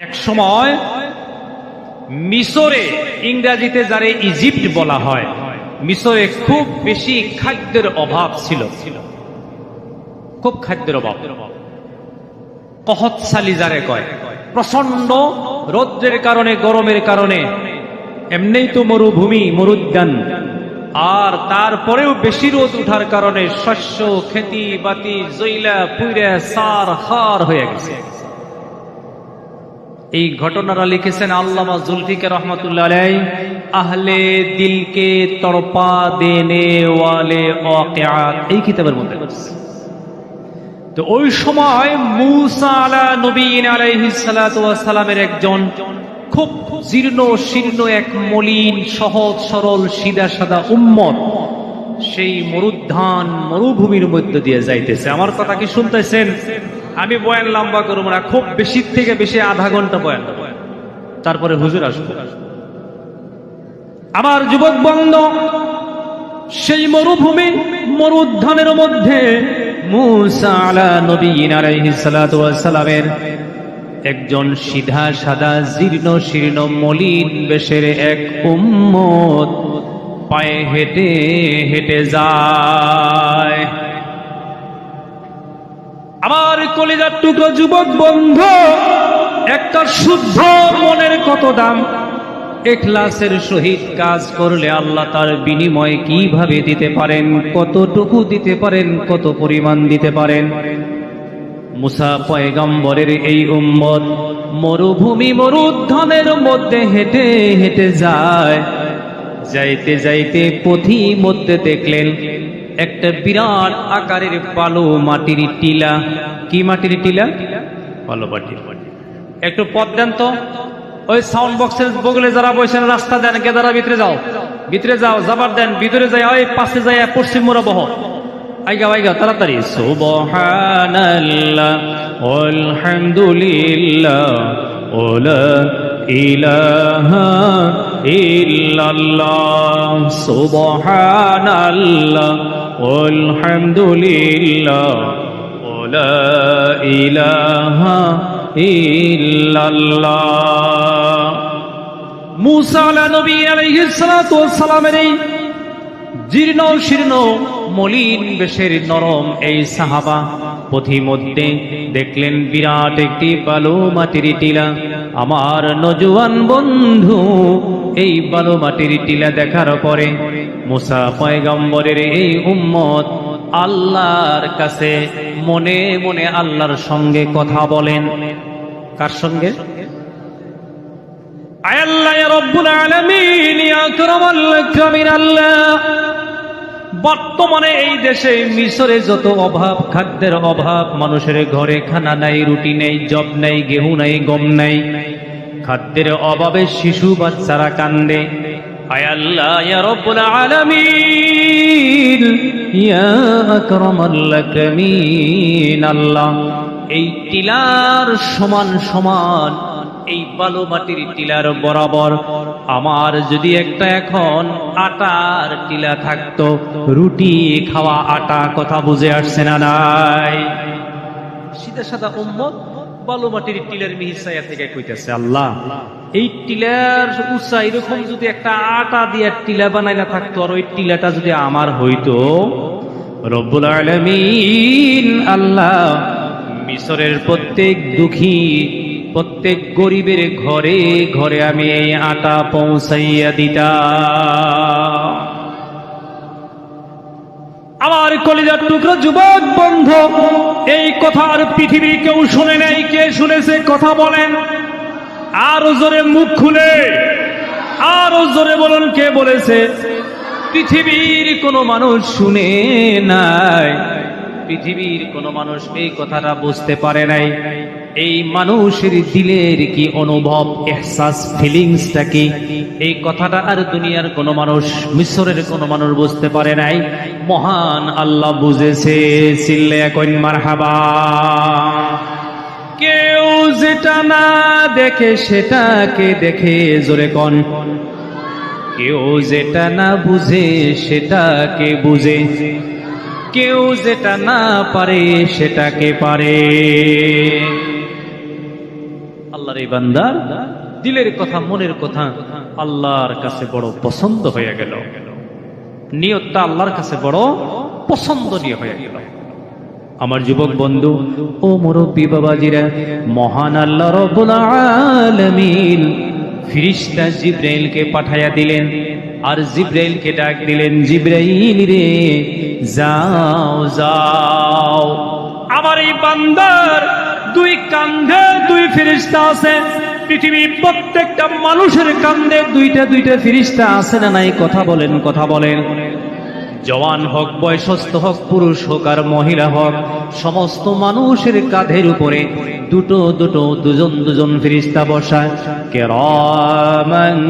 এক সময় মিশরে ইংরেজিতে যারে ইজিপ্ট বলা হয়, মিশরে খুব বেশি খাদ্যের অভাব ছিল। খুব খাদ্যের অভাব। কহৎসালি যারে কয় প্রচণ্ড রৌদ্রের কারণে, গরমের কারণে, এমনিই তো মরুভূমি, মরুদ্যান। আর তারপরেও বেশি রোদ উঠার কারণে শস্য, খেতি, বাতি জইলা পুইরা, সার, হার হয়ে গেছে। এই ঘটনাটা লিখেছেন আল্লামা জুলফিকে রহমতুল্লাহ আলাই আহলে দিলকে তরপা দেনে ওয়ালে এই কিতাবের মধ্যে তো ওই সময় মুসা আলা নবীন আলাইহিস সালাতু সালামের একজন খুব জীর্ণ, শীর্ণ এক মলিন, সহজ, সরল সিধা সাদা উম্মত, সেই মরুদ্ধান, মরুভূমির মধ্য দিয়ে যাইতেছে। আমার কথা কি শুনতেছেন? আমি বয়ান লম্বা করব না, খুব বেশি থেকে বেশি আধা ঘণ্টা বয়ান। তারপরে হুজুর আসব আমার যুবক বন্ধ, সেই মরুভূমি, মরুদ্ধানের মধ্যে সালামের একজন সিধা, সাদা, জীর্ণ, শীর্ণ, মলিন বেশের এক উম্মত পায়ে হেঁটে হেঁটে যায় আমার কলিজার টুকরো যুবক বন্ধু, একটা শুদ্ধ মনের কত দাম? এখলাসের সহিত কাজ করলে আল্লাহ তার বিনিময় কীভাবে দিতে পারেন, কতটুকু দিতে পারেন, কত পরিমাণ দিতে পারেন? মুসা পয়গম্বরের এই উম্মত মরুভূমি মরুদ্ধনের মধ্যে হেঁটে হেঁটে যায়। যাইতে যাইতে পথি মধ্যে দেখলেন একটা বিরাট আকারের পালো মাটির টিলা। কি মাটির টিলা? বালু মাটির। একটু পথ দেন তো। ওই সাউন্ড বক্সের বগলে যারা বসেন, রাস্তা দেন, গেদারা, ভিতরে যাও। ভিতরে যাও যাবার দেন, ভিতরে যাই, ওই পাশে যাই, পশ্চিম মোড়া বহ আইগা আইগা, তাড়াতাড়ি। সুবহানাল্লাহ, আলহামদুলিল্লাহ ওলা ইলাহা ইল্লাল্লাহ, সুবহানাল্লাহ। এই জীর্ণ, শীর্ণ, মলিন বেশের নরম এই সাহাবা পথিমধ্যে দেখলেন বিরাট একটি বালু মাটির টিলা। আমার নজওয়ান বন্ধু এই বালু মাটির টিলা দেখার পরে মুসা পয়গম্বরের এই উম্মত আল্লাহর কাছে মনে মনে আল্লাহর সঙ্গে কথা বলেন। কার সঙ্গে? বর্তমানে এই দেশে মিশরে যত অভাব, খাদ্যের অভাব, মানুষের ঘরে খানা নাই, রুটি নেই, জব নাই, গেহু নাই, গম নাই খাদ্যের অভাবে শিশু বাচ্চারা কান্দে। এই টিলার সমান সমান, এই বালু মাটির টিলার বরাবর। আমার যদি একটা এখন আটার টিলা থাকতো, রুটি খাওয়া আটা কথা বুঝে আসছে না নাই? সিধা সাদা উম্মত বালু মাটির টিলার মিহিসাইয়া থেকে কইতেছে, আল্লাহ, এই টিলার উৎসা এরকম যদি একটা আটা দিয়ে টিলা বানাইলা থাকতো আর ওই টিলাটা যদি আমার হইতো, রব্বুল আলমিন আল্লাহ মিশরের প্রত্যেক দুঃখী, প্রত্যেক গরিবের ঘরে ঘরে আমি এই আটা পৌঁছাইয়া দিতাম। আমার কলিজার টুকরো যুবক বন্ধু এই কথার পৃথিবী কেউ শুনে নাই। কে শুনেছে কথা বলেন? আর জোরে মুখ খুলে। আর জোরে বলুন কে বলেছে? পৃথিবীর কোনো মানুষ শুনে নাই। পৃথিবীর কোনো মানুষ এই কথাটা বুঝতে পারে নাই। এই মানুষের দিলের কি অনুভব, এহসাস ফিলিংসটা কি? এই কথাটা আর দুনিয়ার কোনো মানুষ, মিশরের কোনো মানুষ বুঝতে পারে নাই। মহান আল্লাহ বুঝেছে, চিল্লে এখন মারহাবা। কেউ যেটা না দেখে সেটাকে দেখে জোরে কন। কেউ যেটা না বুঝে সেটাকে বুঝে। কেউ যেটা না পারে সেটাকে পারে। আল্লাহর এই বান্দার দিলের কথা, মনের কথা আল্লাহর কাছে বড় পছন্দ হয়ে গেল। নিয়তটা আল্লাহর কাছে বড় পছন্দনীয় হয়ে গেল। আমার যুবক বন্ধু, ও মুরব্বী বাবাজিরা, মহান আল্লাহ রব্বুল আলামিন, ফিরিস্তা জিব্রাইলকে পাঠাইয়া দিলেন আর জিব্রাইলকে ডাক দিলেন, জিব্রাইল রে, যাও যাও। আমার এই বান্দার দুই কান্ধে দুই ফিরিস্তা আছে। পৃথিবীর প্রত্যেকটা মানুষের কান্ধে দুইটা দুইটা ফিরিস্তা আছে না নাই? কথা বলেন কথা বলেন। জওয়ান হোক, বয়সস্থ হোক, পুরুষ হোক আর মহিলা হোক, সমস্ত মানুষের কাঁধের উপরে দুটো দুটো দুজন দুজন ফিরিস্তা বসায়। কেরামান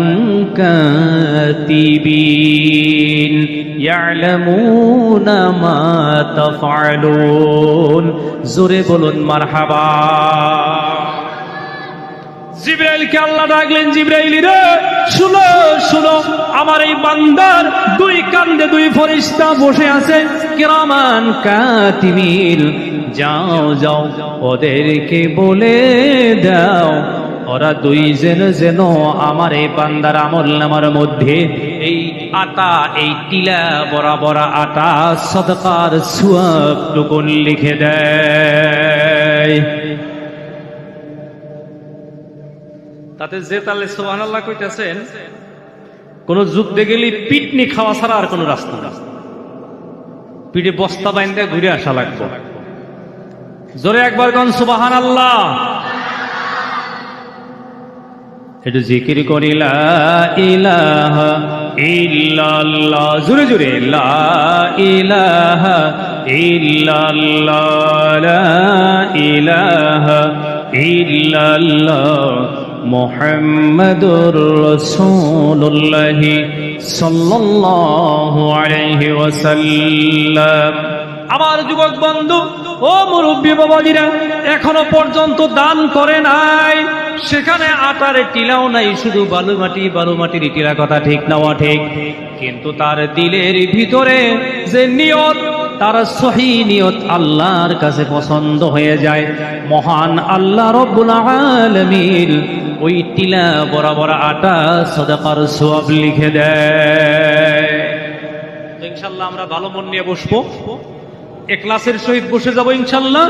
ইয়ালামুনা মা তাফআলুন জোরে বলুন, মারহাবা। জিব্রাইলকে আল্লাহ ডাকলেন, জিব্রাইল রে, শুনো শুনো, আমার এই বান্দার দুই কান্দে দুই ফরিস্তা বসে আছে। কিরামান কাতিমিল, যাও যাও, ওদেরকে বলে দাও ওরা দুই যেন যেন আমার এই বান্দার আমল নামার মধ্যে এই আটা, এই টিলা বড়া বড়া আটা, সদকার সুয়াব টুকুন লিখে দেয়। তাতে যে তালে সোহান আল্লাহ কইতেছেন, কোন যুদ্ধে গেলে পিটনি খাওয়া ছাড়া আর কোন রাস্তা না পিঠে বস্তা বাইন্দে ঘুরে আসা লাগবে। জোরে একবার কোন সুবাহান আল্লাহ একটু জিকির করি, লা ইলাহা ইল্লাল্লাহ। জোরে জোরে, লা ইলাহা ইল্লাল্লাহ ইলাহা ইল্লাল্লাহ। মুহাম্মাদুর রাসূলুল্লাহ সাল্লাল্লাহু আলাইহি ওয়াসাল্লাম। আমার যুবক বন্ধু ও মুরব্বী বাবাজিরা, এখনও পর্যন্ত দান করে নাই। সেখানে আটার টিলাও নাই, শুধু বালু মাটি বালু মাটির টিলা কথা ঠিক নেওয়া ঠিক কিন্তু তার দিলের ভিতরে যে নিয়ত, তার সহি নিয়ত আল্লাহর কাছে পছন্দ হয়ে যায়। মহান আল্লাহ রব্বুল ওই টিলা বরাবর আটা সদাকার সোয়াব লিখে দেয়। ইনশাল্লাহ আমরা ভালো মন নিয়ে বসবো। এ ক্লাসের সহিত বসে যাব ইনশাল্লাহ।